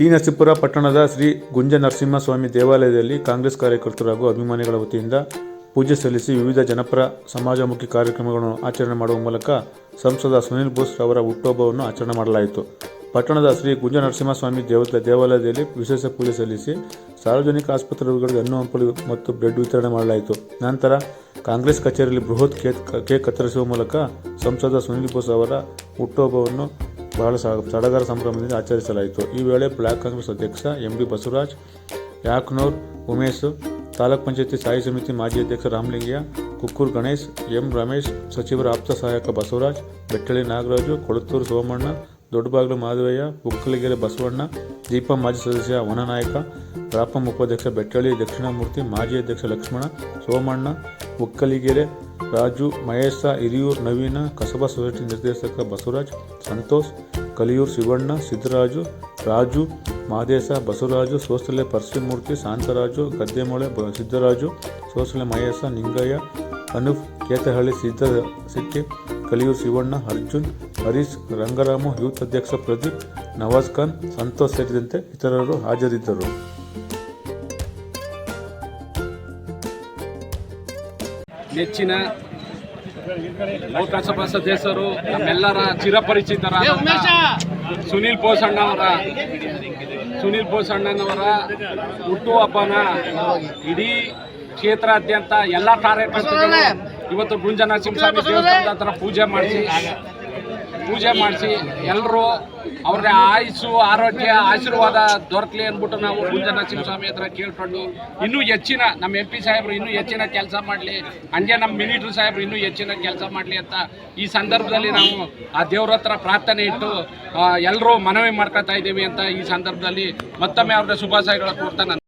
T Narasipura ಪಟ್ಟಣದ ಶ್ರೀ ಗುಂಜ ನರಸಿಂಹಸ್ವಾಮಿ ದೇವಾಲಯದಲ್ಲಿ ಕಾಂಗ್ರೆಸ್ ಕಾರ್ಯಕರ್ತರು ಹಾಗೂ ಅಭಿಮಾನಿಗಳ ವತಿಯಿಂದ ಪೂಜೆ ಸಲ್ಲಿಸಿ ವಿವಿಧ ಜನಪರ ಸಮಾಜಮುಖಿ ಕಾರ್ಯಕ್ರಮಗಳನ್ನು ಆಚರಣೆ ಮಾಡುವ ಮೂಲಕ ಸಂಸದ ಸುನೀಲ್ ಬೋಸ್ ಅವರ ಹುಟ್ಟುಹಬ್ಬವನ್ನು ಆಚರಣೆ ಮಾಡಲಾಯಿತು. ಪಟ್ಟಣದ ಶ್ರೀ ಗುಂಜ ನರಸಿಂಹಸ್ವಾಮಿ ದೇವತೆ ದೇವಾಲಯದಲ್ಲಿ ವಿಶೇಷ ಪೂಜೆ ಸಲ್ಲಿಸಿ ಸಾರ್ವಜನಿಕ ಆಸ್ಪತ್ರೆ ರೋಗಿಗಳಿಗೆ ಹಂಪಲು ಮತ್ತು ಬ್ರೆಡ್ ವಿತರಣೆ ಮಾಡಲಾಯಿತು. ನಂತರ ಕಾಂಗ್ರೆಸ್ ಕಚೇರಿಯಲ್ಲಿ ಬೃಹತ್ ಕೇಕ್ ಕೇಕ್ ಕತ್ತರಿಸುವ ಮೂಲಕ ಸಂಸದ ಸುನೀಲ್ ಬೋಸ್ ಅವರ ಹುಟ್ಟುಹಬ್ಬವನ್ನು ಬಹಳ ಸಡಗರ ಸಂಭ್ರಮದಿಂದ ಆಚರಿಸಲಾಯಿತು. ಈ ವೇಳೆ ಬ್ಲಾಕ್ ಕಾಂಗ್ರೆಸ್ ಅಧ್ಯಕ್ಷ ಎಂ ಬಿ ಬಸವರಾಜ್, ಯಾಕ್ನೂರ್, ಉಮೇಶ್, ತಾಲೂಕ್ ಪಂಚಾಯತಿ ಸ್ಥಾಯಿ ಸಮಿತಿ ಮಾಜಿ ಅಧ್ಯಕ್ಷ ರಾಮಲಿಂಗಯ್ಯ, ಕುಕ್ಕೂರು ಗಣೇಶ್, ಎಂ ರಮೇಶ್, ಸಚಿವರ ಆಪ್ತ ಸಹಾಯಕ ಬಸವರಾಜ್, ಬೆಟ್ಟಳ್ಳಿ ನಾಗರಾಜು, ಕೊಳತ್ತೂರು ಸೋಮಣ್ಣ, ದೊಡ್ಡಬಾಗಿಲು ಮಾಧವಯ್ಯ ಬುಕ್ಕಲಿಗೆರೆ ಬಸವಣ್ಣ, ದೀಪ ಮಾಜಿ ಸದಸ್ಯ ವನನಾಯಕ ಗ್ರಾಪಂ ಉಪಾಧ್ಯಕ್ಷ ಬೆಟ್ಟಳ್ಳಿ ದಕ್ಷಿಣಮೂರ್ತಿ, ಮಾಜಿ ಅಧ್ಯಕ್ಷ ಲಕ್ಷ್ಮಣ, ಸೋಮಣ್ಣ ಉಕ್ಕಲಿಗೆರೆ ರಾಜು, ಮಹೇಶ, ಹಿರಿಯೂರ್, ನವೀನ, ಕಸಬಾ ಸೊಸೈಟಿ ನಿರ್ದೇಶಕ ಬಸವರಾಜ್, ಸಂತೋಷ್, ಕಲಿಯೂರ್, ಶಿವಣ್ಣ, ಸಿದ್ದರಾಜು, ರಾಜು, ಮಾದೇಶ, ಬಸವರಾಜು, ಸೋಸಲೆ ಪರಶಿಮೂರ್ತಿ, ಶಾಂತರಾಜು, ಗದ್ದೆಮೊಳೆ ಸಿದ್ದರಾಜು, ಸೋಸಲೆ ಮಹೇಶ, ನಿಂಗಯ್ಯ, ಅನೂಪ್, ಕೇತಹಳ್ಳಿ, ಸಿದ್ದ ಸಿಟ್ಟಿ ಕಲಿಯೂರ್, ಶಿವಣ್ಣ, ಅರ್ಜುನ್, ಹರೀಶ್, ರಂಗರಾಮು, ಯೂತ್ ಅಧ್ಯಕ್ಷ ಪ್ರದೀಪ್, ನವಾಜ್ ಖಾನ್, ಸಂತೋಷ್ ಸೇರಿದಂತೆ ಇತರರು ಹಾಜರಿದ್ದರು. ನೆಚ್ಚಿನ ಲೋಕಸಭಾ ಸದಸ್ಯರು ನಮ್ಮೆಲ್ಲರ ಚಿರಪರಿಚಿತರ ಸುನೀಲ್ ಬೋಸಣ್ಣವರ ಸುನೀಲ್ ಬೋಸಣ್ಣನವರ ಹುಟ್ಟುಹಬ್ಬನ ಇಡೀ ಕ್ಷೇತ್ರಾದ್ಯಂತ ಎಲ್ಲ ಕಾರ್ಯಕರ್ತರು ಇವತ್ತು ಗುಂಜನ ನರಸಿಂಹಸ್ವಾಮಿ ದೇವಸ್ಥಾನದ ಹತ್ರ ಪೂಜೆ ಮಾಡಿಸಿ ಪೂಜೆ ಮಾಡಿಸಿ ಎಲ್ಲರೂ ಅವ್ರಿಗೆ ಆಯುಸ್ಸು, ಆರೋಗ್ಯ, ಆಶೀರ್ವಾದ ದೊರಕಲಿ ಅಂದ್ಬಿಟ್ಟು ನಾವು ಗುಂಜ ನರಸಿಂಹಸ್ವಾಮಿ ಹತ್ರ ಕೇಳ್ಕೊಂಡು ಇನ್ನೂ ಹೆಚ್ಚಿನ ನಮ್ಮ ಎಂ ಪಿ ಸಾಹೇಬರು ಇನ್ನೂ ಹೆಚ್ಚಿನ ಕೆಲಸ ಮಾಡಲಿ, ಹಂಗೆ ನಮ್ಮ ಮಿನಿಟ್ರ್ ಸಾಹೇಬರು ಇನ್ನೂ ಹೆಚ್ಚಿನ ಕೆಲಸ ಮಾಡಲಿ ಅಂತ ಈ ಸಂದರ್ಭದಲ್ಲಿ ನಾವು ಆ ದೇವ್ರ ಹತ್ರ ಪ್ರಾರ್ಥನೆ ಇಟ್ಟು ಎಲ್ಲರೂ ಮನವಿ ಮಾಡ್ಕೊತಾ ಇದ್ದೀವಿ ಅಂತ ಈ ಸಂದರ್ಭದಲ್ಲಿ ಮತ್ತೊಮ್ಮೆ ಅವ್ರಿಗೆ ಶುಭಾಶಯಗಳ ನಾನು